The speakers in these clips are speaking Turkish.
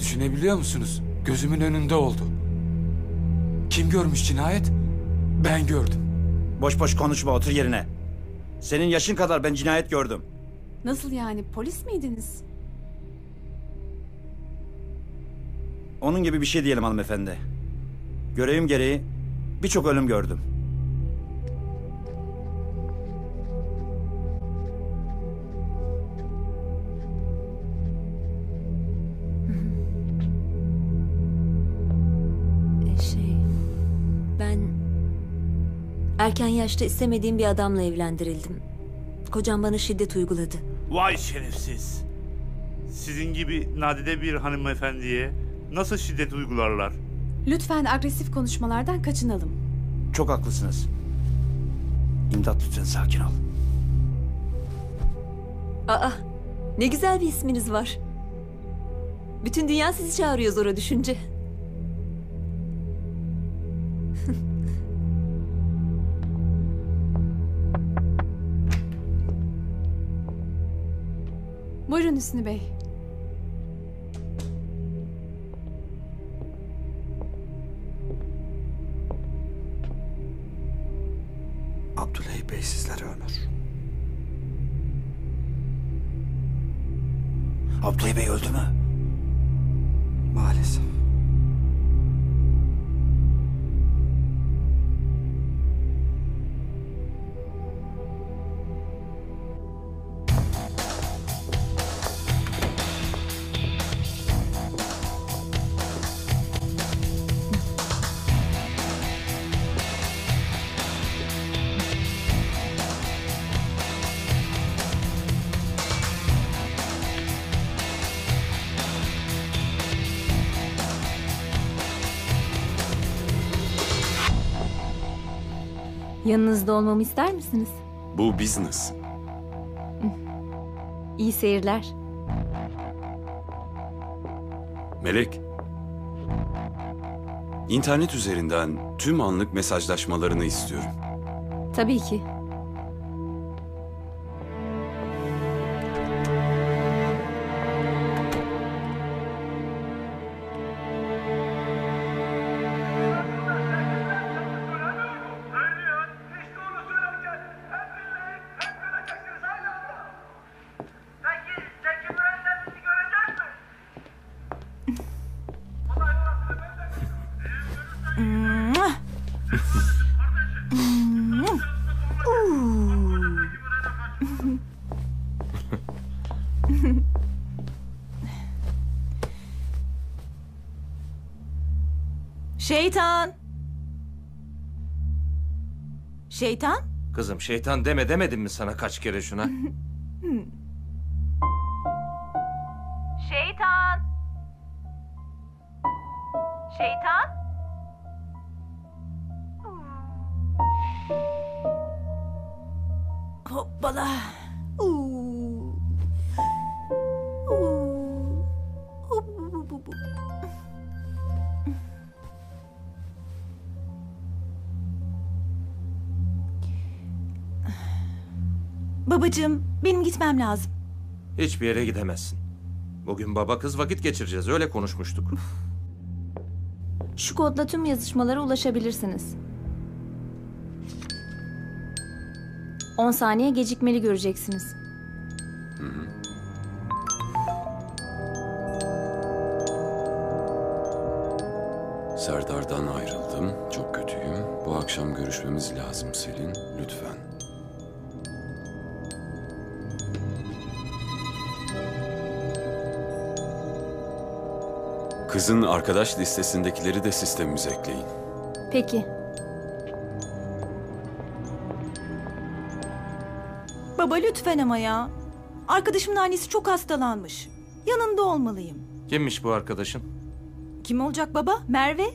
Düşünebiliyor musunuz? Gözümün önünde oldu. Kim görmüş cinayet? Ben gördüm. Boş boş konuşma otur yerine. Senin yaşın kadar ben cinayet gördüm. Nasıl yani? Polis miydiniz? Onun gibi bir şey diyelim hanımefendi. Görevim gereği birçok ölüm gördüm. Erken yaşta istemediğim bir adamla evlendirildim. Kocam bana şiddet uyguladı. Vay şerefsiz. Sizin gibi nadide bir hanımefendiye nasıl şiddet uygularlar? Lütfen agresif konuşmalardan kaçınalım. Çok haklısınız. İmdat lütfen sakin ol. Aa, ne güzel bir isminiz var. Bütün dünya sizi çağırıyor zora düşünce. Hüsnü Bey. Abdüley Bey sizlere ömür. Abdülay Bey öldü mü? Maalesef. Yanınızda olmamı ister misiniz? Bu business. İyi seyirler. Melek. İnternet üzerinden tüm anlık mesajlaşmalarını istiyorum. Tabii ki. Şeytan! Şeytan? Kızım şeytan deme demedim mi sana kaç kere şuna? Şeytan! Şeytan? Hoppala. Babacığım, benim gitmem lazım. Hiçbir yere gidemezsin. Bugün baba kız vakit geçireceğiz öyle konuşmuştuk. Şu kodla tüm yazışmalara ulaşabilirsiniz. 10 saniye gecikmeli göreceksiniz. Serdar'dan ayrıldım. Çok kötüyüm. Bu akşam görüşmemiz lazım Selin. Lütfen. Kızın arkadaş listesindekileri de sistemimize ekleyin. Peki. Baba lütfen ama ya. Arkadaşımın annesi çok hastalanmış. Yanında olmalıyım. Kimmiş bu arkadaşın? Kim olacak baba? Merve?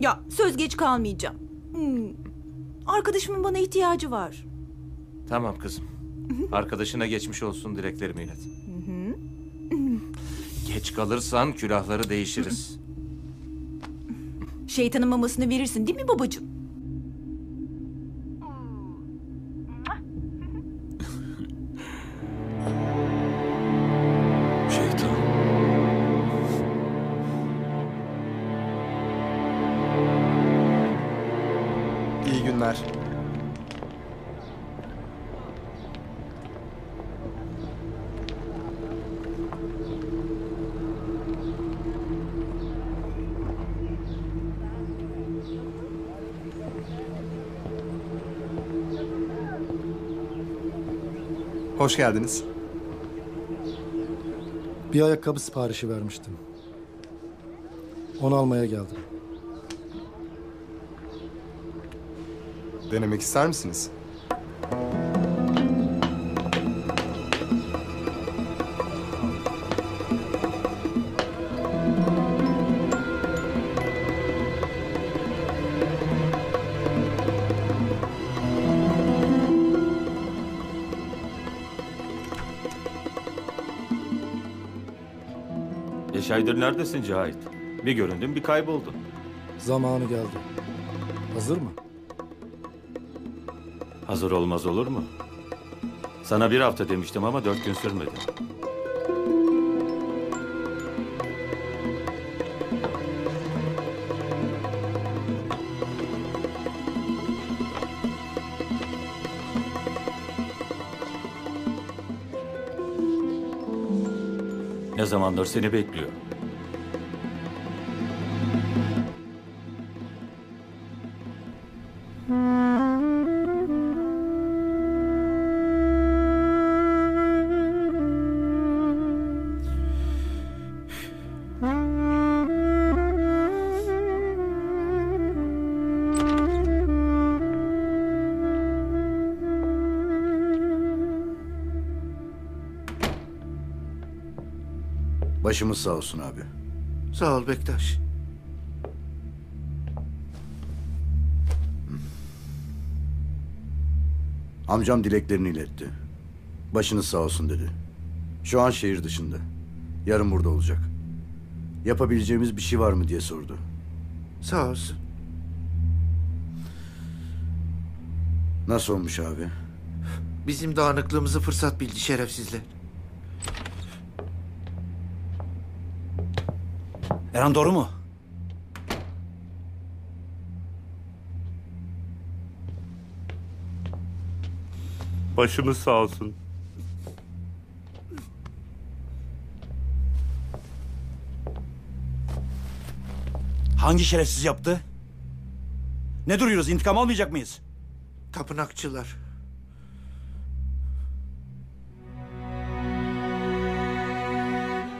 Ya söz geç kalmayacağım. Hmm. Arkadaşımın bana ihtiyacı var. Tamam kızım. Arkadaşına geçmiş olsun dileklerimi ilet. Geç kalırsan külahları değişiriz. Şeytanın mamasını verirsin değil mi babacığım? Şeytan. İyi günler. Hoş geldiniz. Bir ayakkabı siparişi vermiştim. Onu almaya geldim. Denemek ister misiniz? Beş aydır neredesin Cahit? Bir göründün bir kayboldun. Zamanı geldi. Hazır mı? Hazır olmaz olur mu? Sana bir hafta demiştim ama dört gün sürmedi. Ne zamandır seni bekliyor. Başımız sağ olsun abi. Sağ ol Bektaş. Amcam dileklerini iletti. Başınız sağ olsun dedi. Şu an şehir dışında. Yarın burada olacak. Yapabileceğimiz bir şey var mı diye sordu. Sağ olsun. Nasıl olmuş abi? Bizim dağınıklığımızı fırsat bildi şerefsizler. Eren doğru mu? Başımız sağ olsun. Hangi şerefsiz yaptı? Ne duruyoruz? İntikam almayacak mıyız? Tapınakçılar.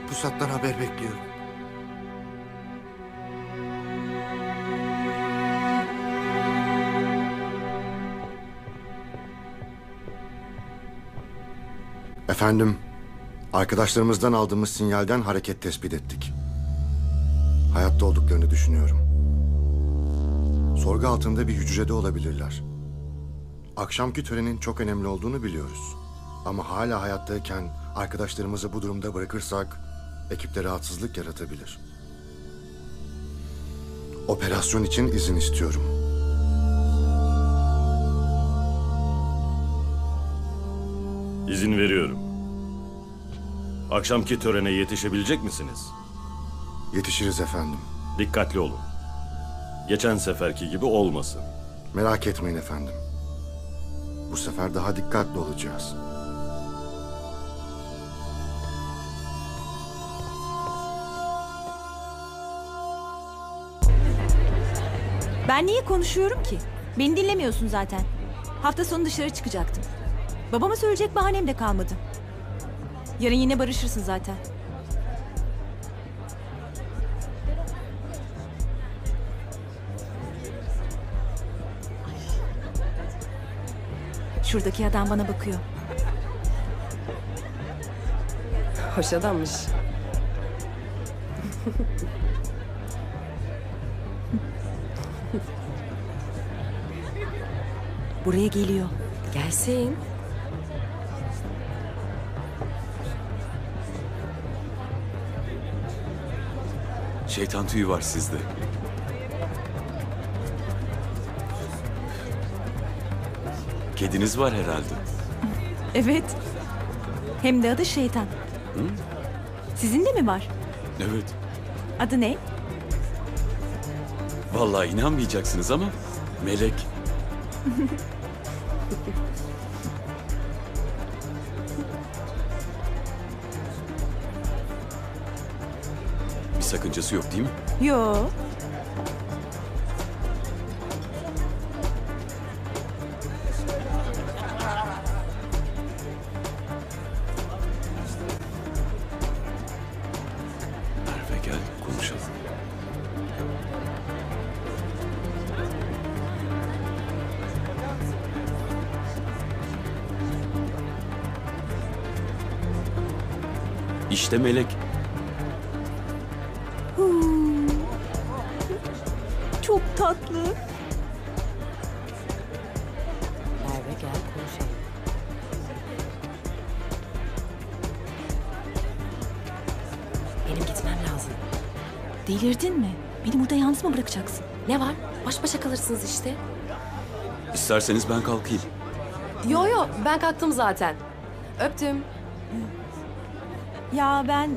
Pusat'tan haber bekliyorum. Efendim, arkadaşlarımızdan aldığımız sinyalden hareket tespit ettik. Hayatta olduklarını düşünüyorum. Sorgu altında bir hücrede olabilirler. Akşamki törenin çok önemli olduğunu biliyoruz. Ama hala hayattayken arkadaşlarımızı bu durumda bırakırsak ekipte rahatsızlık yaratabilir. Operasyon için izin istiyorum. İzin veriyorum. Akşamki törene yetişebilecek misiniz? Yetişiriz efendim. Dikkatli olun. Geçen seferki gibi olmasın. Merak etmeyin efendim. Bu sefer daha dikkatli olacağız. Ben niye konuşuyorum ki? Beni dinlemiyorsun zaten. Hafta sonu dışarı çıkacaktım. Babama söyleyecek bahanem de kalmadı. Yarın yine barışırsın zaten. Şuradaki adam bana bakıyor. Hoş adammış. Buraya geliyor. Gelsin. Şeytan tüyü var sizde. Kediniz var herhalde. Evet. Hem de adı şeytan. Sizin de mi var? Evet. Adı ne? Vallahi inanmayacaksınız ama melek. sakıncası yok değil mi? Yo. Merve gel konuşalım. İşte Melek. Çok tatlı. Merve gel konuşalım. Benim gitmem lazım. Delirdin mi? Beni burada yalnız mı bırakacaksın? Ne var? Baş başa kalırsınız işte. İsterseniz ben kalkayım. Yo yo ben kalktım zaten. Öptüm. Ya ben...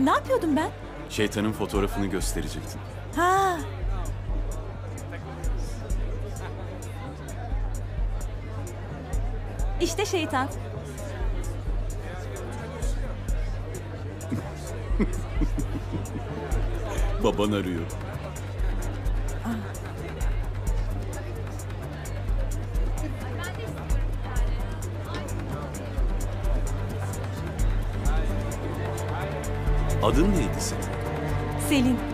Ne yapıyordum ben? Şeytanın fotoğrafını gösterecektim. Ha. İşte şeytan. Baban arıyor. Adın neydi senin? Selin.